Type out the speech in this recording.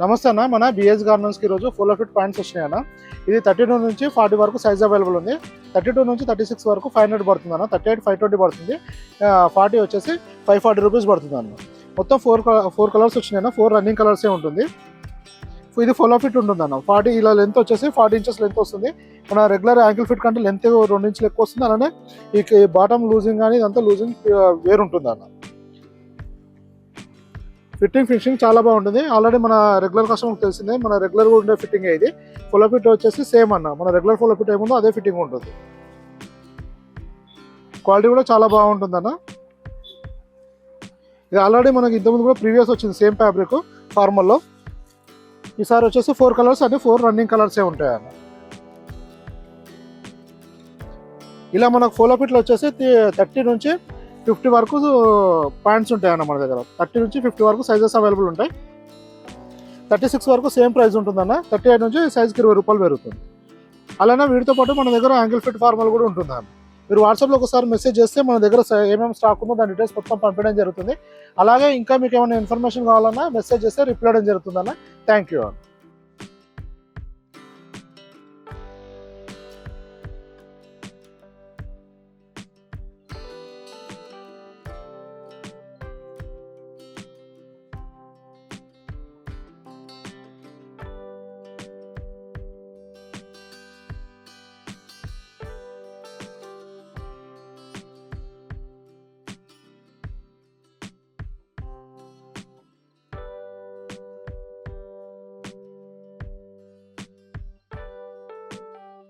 నమస్తే అన్న. మన బిఎస్ గార్మెంట్స్కి ఈరోజు ఫుల్ ఫిట్ ప్యాంట్స్ వచ్చినాయి అన్న. ఇది థర్టీ టూ నుంచి ఫార్టీ వరకు సైజ్ అవైలబుల్ ఉంది. థర్టీ టూ నుంచి థర్టీ సిక్స్ వరకు ఫైవ్ హండ్రెడ్ పడుతుంది అన్న. థర్టీ ఎయిట్ ఫైవ్ ట్వంటీ పడుతుంది ఫార్టీ వచ్చేసి ఫైవ్ ఫార్టీ రూపీస్ పడుతుంది అన్న. మొత్తం ఫోర్ ఫోర్ కలర్స్ వచ్చినాయి అన్న. ఫోర్ రన్నింగ్ కలర్సే ఉంటుంది. ఇది ఫుల్ ఫిట్ ఉంటుంది అన్న. ఫార్టీ ఇలా లెంత్ వచ్చేసి ఫార్టీ ఇంచెస్ లెంత్ వస్తుంది. మన రెగ్యులర్ యాంకిల్ ఫిట్ కంటే లెంత్ రెండు ఇంచులు ఎక్కువ వస్తుంది. అలానే ఈ బాటమ్ లూజింగ్ కానీ ఇదంతా లూజింగ్ వేరు ఉంటుంది అన్న. ఫిట్టింగ్ ఫినిషింగ్ చాలా బాగుంటుంది. ఆల్రెడీ మన రెగ్యులర్ కస్టమర్ తెలిసిందే మన రెగ్యులర్గా ఉండే ఫిట్టింగ్ ఇది. ఫుల్ ఫిట్ వచ్చేసి సేమ్ అన్న. మన రెగ్యులర్ ఫుల్ ఫిట్ ఏముందో అదే ఫిట్టింగ్ ఉంటుంది. క్వాలిటీ కూడా చాలా బాగుంటుంది అన్న. ఇది ఆల్రెడీ మనకి ఇంతకుముందు కూడా ప్రీవియస్ వచ్చింది సేమ్ ఫ్యాబ్రిక్ ఫార్మల్లో ఈసారి వచ్చేసి ఫోర్ కలర్స్ అన్ని ఫోర్ రన్నింగ్ కలర్సే ఉంటాయి అన్న. ఇలా మనకు ఫోలో ఫిట్లు వచ్చేసి థర్టీ నుంచి ఫిఫ్టీ వరకు ప్యాంట్స్ ఉంటాయి అన్న మన దగ్గర. థర్టీ నుంచి ఫిఫ్టీ వరకు సైజెస్ అవైలబుల్ ఉంటాయి. థర్టీ సిక్స్ వరకు సేమ్ ప్రైస్ ఉంటుందన్న. థర్టీ ఎయిట్ నుంచి సైజ్కి ఇరవై రూపాయలు పెరుగుతుంది. అలానే వీటితో పాటు మన దగ్గర యాంగిల్ ఫిట్ ఫార్మల్ కూడా ఉంటుంది అన్న మీరు వాట్సాప్లో ఒకసారి మెసేజ్ చేస్తే మన దగ్గర ఏమేమి స్టాక్ ఉందో దాని డీటెయిల్స్ మొత్తం పంపించడం జరుగుతుంది. అలాగే ఇంకా మీకు ఏమైనా ఇన్ఫర్మేషన్ కావాలన్నా మెసేజ్ చేస్తే రిప్లై చేయడం జరుగుతుందన్న. Thank you